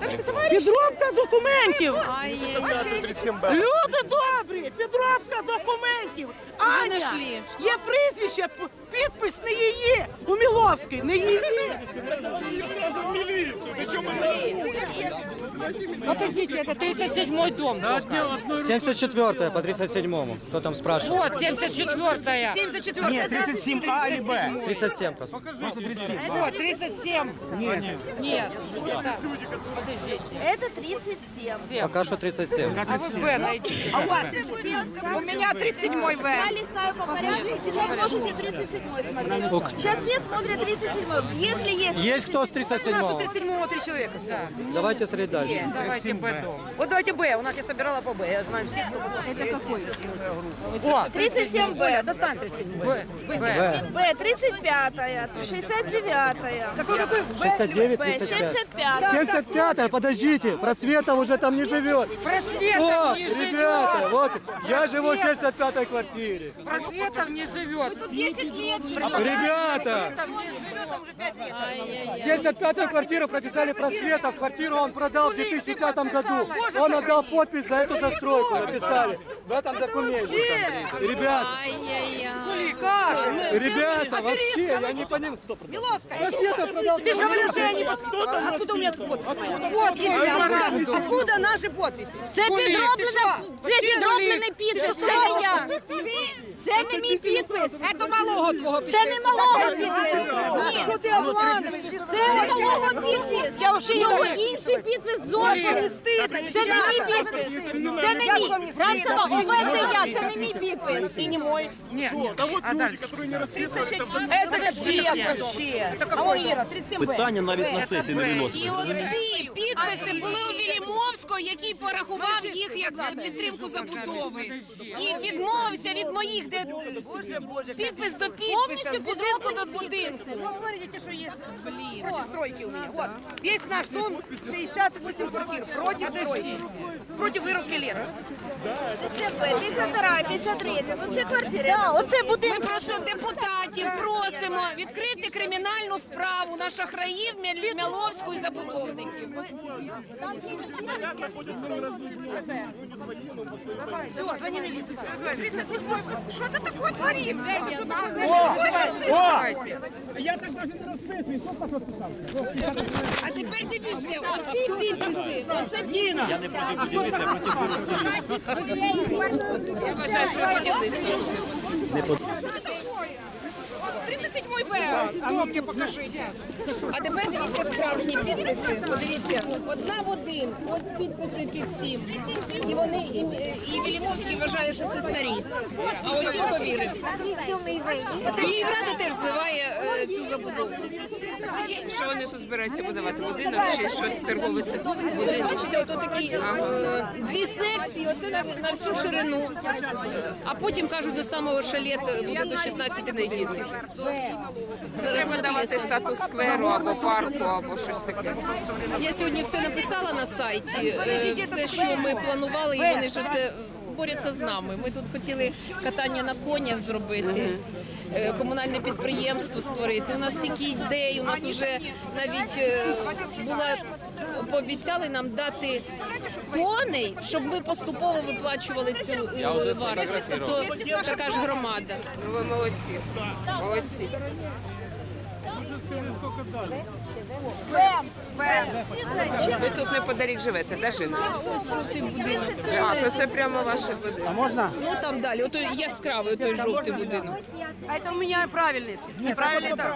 Так товарищи, Підробка документів. Люди добрі, підробка документів. Аня, знайшли. є прізвище, п- підпис не її. У Міловській, не її. подождите, это 37-й дом. 74 по 37-му. Кто там спрашивает? Вот, 74-я. Нет, 37А или Б. 37 просто. Вот, 37. Нет. Нет. Это, подождите. Это 37. Пока что 37. А вы Б найдите. У мене 37-й В. Я листаю по порядку. Сейчас можете 37 смотреть. Сейчас все смотрят 37 Если есть... Есть кто с 37-го? 37-го три чоловіка. Давайте смотреть дальше. Давайте Б дом. От давайте Б, у нас я собирала по Б, я знаю всіх. Это какой? О, 37Б. Достань 37 Б. Б. Б. Б, 35-я, 69-я. Какой, какой? 69, Б, 35. 75-я. 75 подождите, Просветов уже там не живет. Просветов Не ребята, живет. вот я живу в 75-й квартире. Просветов не живет. 10 лет Ребята, Ай-яй-яй. 75-ю квартиру прописали Просветов, квартиру он продал в 2005 году. Он отдал подпись за эту застройку, написали. В этом документе. там, Ребята, Ай-яй-яй. ребята, вообще, я не понимаю. Миловская. Просветов продал Ты же говорил, что я не подписывала. Откуда у меня тут подпись? Вот, откуда, наши подписи? Це підроблена, це підроблений підпис, це не я. Це не мій підпис. Це малого твого Це не малого підпис. Ні, Що ти обмануєш? це не малого підпис. Я взагалі не Його інший підпис зовсім. стидно, Це не мій підпис. Це не мій. стидно? Францева, ОВ це я, це не мій підпис. И не мой. Нет, нет. А дальше? 37. Это капец вообще. А он Ира, 37 Б. Питання навіть на сесії не виносить. І оці підписи були у Вілімовського, який порахував їх як за підтримку забудови. І відмовився від моїх, де Боже, боже. підпис до підписа, з будинку до будинку. Вот смотрите, что есть против стройки у меня. Вот. Весь наш дом 68 квартир против стройки. Против вырубки леса. Це Б, 52 53 Ну всі квартири. Так, оце Ми будинок. просто депутатів просимо відкрити кримінальну справу на шахраїв Мя- Мяловську і забудовників. Все, звони милицию. Що ти таке творив? А тепер дивіться, оці підписи, оце підписи. Я не проти будівництва, я проти Я вважаю, що будівництво. 37 Б. А ну мне покажите. А тепер дивіться справжні підписи. Подивіться, одна в один. Ось підписи під цим. І вони і, і Вілімовський вважає, що це старі. А от ті повірив. Це Київрада теж зливає е, цю забудову. Що вони тут збираються будувати? Будинок чи щось торгове це будинок? Бачите, ото такі е, дві секції, оце на, на всю ширину. А потім кажуть, до самого шалет буде до 16 будинків. Треба давати статус скверу або парку, або щось таке. Я сьогодні все написала на сайті, е, все, що ми планували, і вони ж це борються з нами. Ми тут хотіли катання на конях зробити. е, Комунальне підприємство створити. У нас стільки ідей, у нас вже навіть е, була пообіцяли нам дати коней, щоб ми поступово виплачували цю е, вартість. Тобто така ж громада. Ну ви молодці. Молодці. Ви тут неподалік живете, де жили? Жовтий будинок. Це А, то це прямо ваше будинок. ну там далі. Ото яскравий той жовтий будинок. А это у меня правильный список. Неправильный, да.